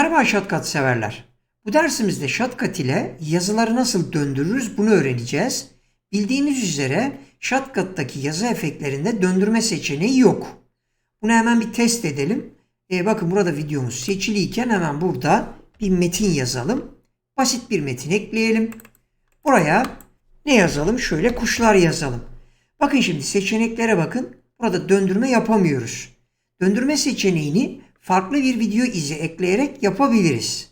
Merhaba Shotcut severler. Bu dersimizde Shotcut ile yazıları nasıl döndürürüz bunu öğreneceğiz. Bildiğiniz üzere Shotcut'taki yazı efektlerinde döndürme seçeneği yok. Bunu hemen bir test edelim. Ee, bakın burada videomuz seçiliyken hemen burada bir metin yazalım. Basit bir metin ekleyelim. Buraya ne yazalım? Şöyle kuşlar yazalım. Bakın şimdi seçeneklere bakın. Burada döndürme yapamıyoruz. Döndürme seçeneğini farklı bir video izi ekleyerek yapabiliriz.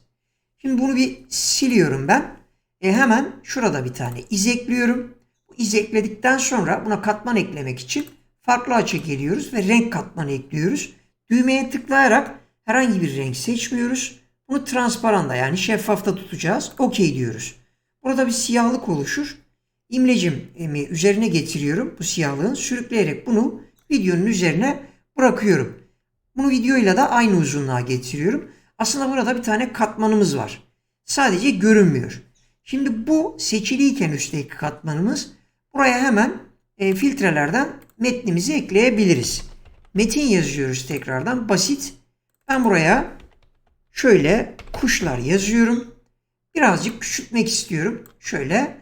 Şimdi bunu bir siliyorum ben. E hemen şurada bir tane iz ekliyorum. Bu iz ekledikten sonra buna katman eklemek için farklı açı geliyoruz ve renk katmanı ekliyoruz. Düğmeye tıklayarak herhangi bir renk seçmiyoruz. Bunu transparanda yani şeffafta tutacağız. OK diyoruz. Burada bir siyahlık oluşur. İmlecimi üzerine getiriyorum bu siyahlığın. Sürükleyerek bunu videonun üzerine bırakıyorum. Bunu videoyla da aynı uzunluğa getiriyorum. Aslında burada bir tane katmanımız var. Sadece görünmüyor. Şimdi bu seçiliyken üstteki katmanımız buraya hemen e, filtrelerden metnimizi ekleyebiliriz. Metin yazıyoruz tekrardan basit. Ben buraya şöyle kuşlar yazıyorum. Birazcık küçültmek istiyorum. Şöyle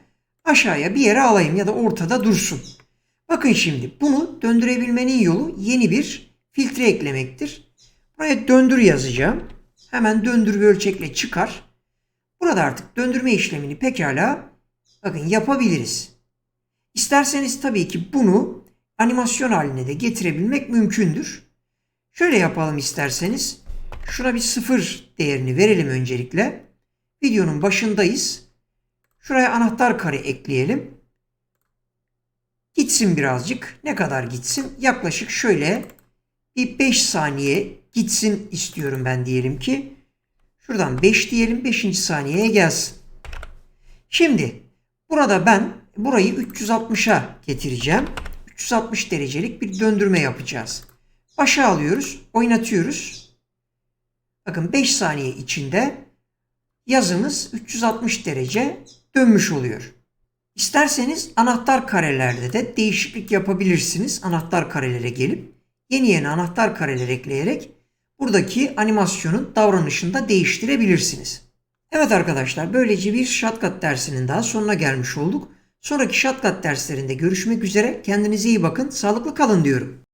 aşağıya bir yere alayım ya da ortada dursun. Bakın şimdi bunu döndürebilmenin yolu yeni bir filtre eklemektir. Buraya döndür yazacağım. Hemen döndür bir ölçekle çıkar. Burada artık döndürme işlemini pekala bakın yapabiliriz. İsterseniz tabii ki bunu animasyon haline de getirebilmek mümkündür. Şöyle yapalım isterseniz. Şuna bir sıfır değerini verelim öncelikle. Videonun başındayız. Şuraya anahtar kare ekleyelim. Gitsin birazcık. Ne kadar gitsin? Yaklaşık şöyle bir 5 saniye gitsin istiyorum ben diyelim ki. Şuradan 5 diyelim 5. saniyeye gelsin. Şimdi burada ben burayı 360'a getireceğim. 360 derecelik bir döndürme yapacağız. Başa alıyoruz, oynatıyoruz. Bakın 5 saniye içinde yazımız 360 derece dönmüş oluyor. İsterseniz anahtar karelerde de değişiklik yapabilirsiniz. Anahtar karelere gelip yeni yeni anahtar kareler ekleyerek buradaki animasyonun davranışını da değiştirebilirsiniz. Evet arkadaşlar böylece bir Shotcut dersinin daha sonuna gelmiş olduk. Sonraki Shotcut derslerinde görüşmek üzere. Kendinize iyi bakın. Sağlıklı kalın diyorum.